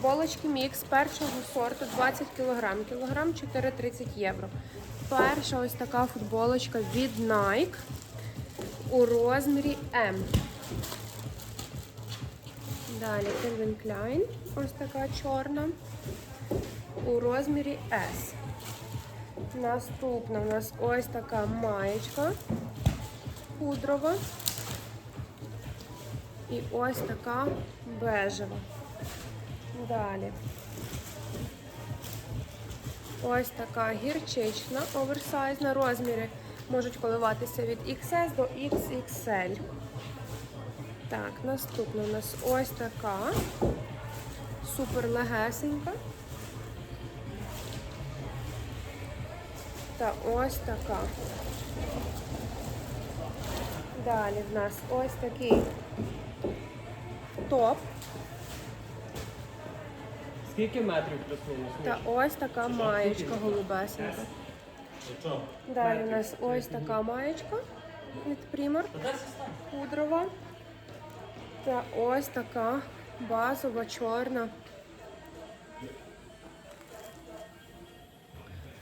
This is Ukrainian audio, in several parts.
Футболочки мікс першого сорту 20 кг. Кілограм 4,30 євро. Перша ось така футболочка від Nike у розмірі М. Далі Calvin Klein. Ось така чорна. У розмірі S. Наступна у нас ось така маєчка пудрова. І ось така бежева. Далі. Ось така гірчична оверсайзна. Розміри можуть коливатися від XS до XXL. Так, наступна у нас ось така. Супер легесенька. Та ось така. Далі в нас ось такий топ. Скільки метрів плюс-мінус? Та ось така маєчка голубесенька. Далі у нас ось така маєчка від Primark, пудрова. Та ось така базова чорна.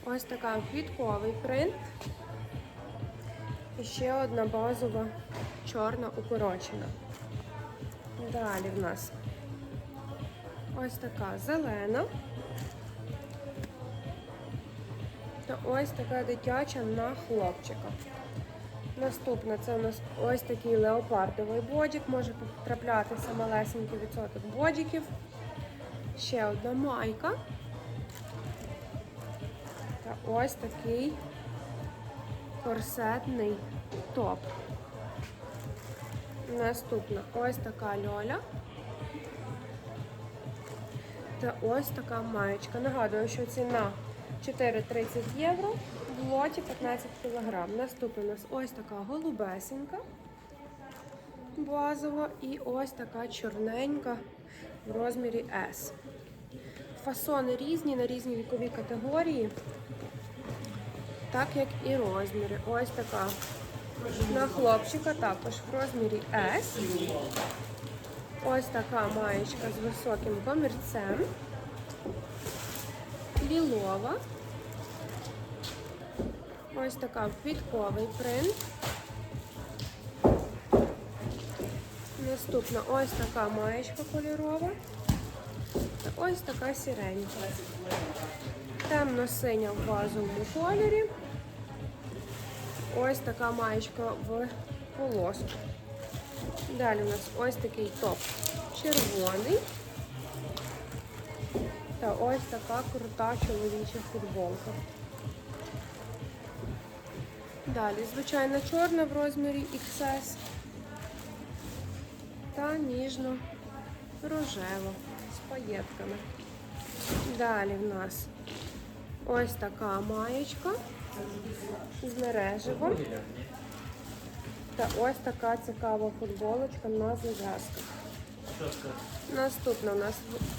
Ось така квітковий принт. І ще одна базова чорна укорочена. Далі в нас ось така зелена. Та ось така дитяча на хлопчика. Наступна це у нас ось такий леопардовий бодік. Може траплятися малесенький відсоток бодіків. Ще одна майка. Та ось такий корсетний топ. Наступна ось така льоля. Та ось така маєчка. Нагадую, що ціна 4,30 євро, в лоті 15 кг. Наступна у нас ось така голубесенька, базова, і ось така чорненька в розмірі S. Фасони різні на різні вікові категорії, так як і розміри. Ось така на хлопчика також в розмірі S. Ось така маєчка з високим комірцем. Лілова. Ось така квітковий принт. Наступна ось така маєчка кольорова. Та ось така сіренька. Темно-синя в базовому кольорі. Ось така маєчка в полоску. Далі у нас ось такий топ червоний. Та ось така крута чоловіча футболка. Далі, звичайно, чорна в розмірі XS та ніжно-рожева з паєтками. Далі в нас ось така маєчка з мереживом. Та ось така цікава футболочка на зав'язках. Наступна у нас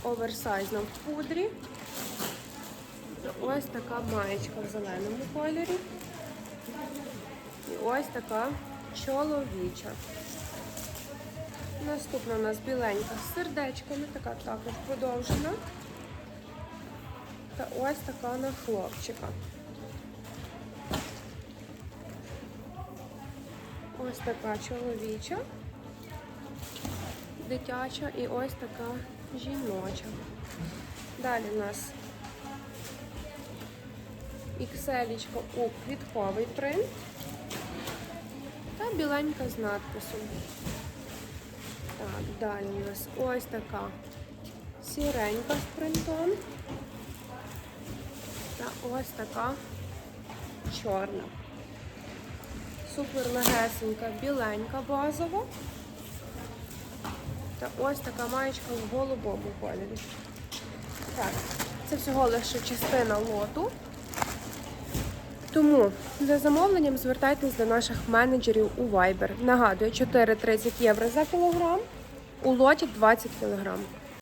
оверсайзна в пудрі. Ось така маєчка в зеленому кольорі. І ось така чоловіча. Наступна у нас біленька з сердечками, така також подовжена. Та ось така на хлопчика. Ось така чоловіча, дитяча і ось така жіноча. Далі у нас XL у квітковий принт та біленька з надписом. Так, далі у нас ось така сіренька з принтом та ось така чорна. Супер легесенька, біленька базова. Та ось така маєчка в голубому кольорі. Так, це всього лише частина лоту. Тому за замовленням звертайтесь до наших менеджерів у Viber. Нагадую, 4,30 євро за кілограм, у лоті 20 кілограм.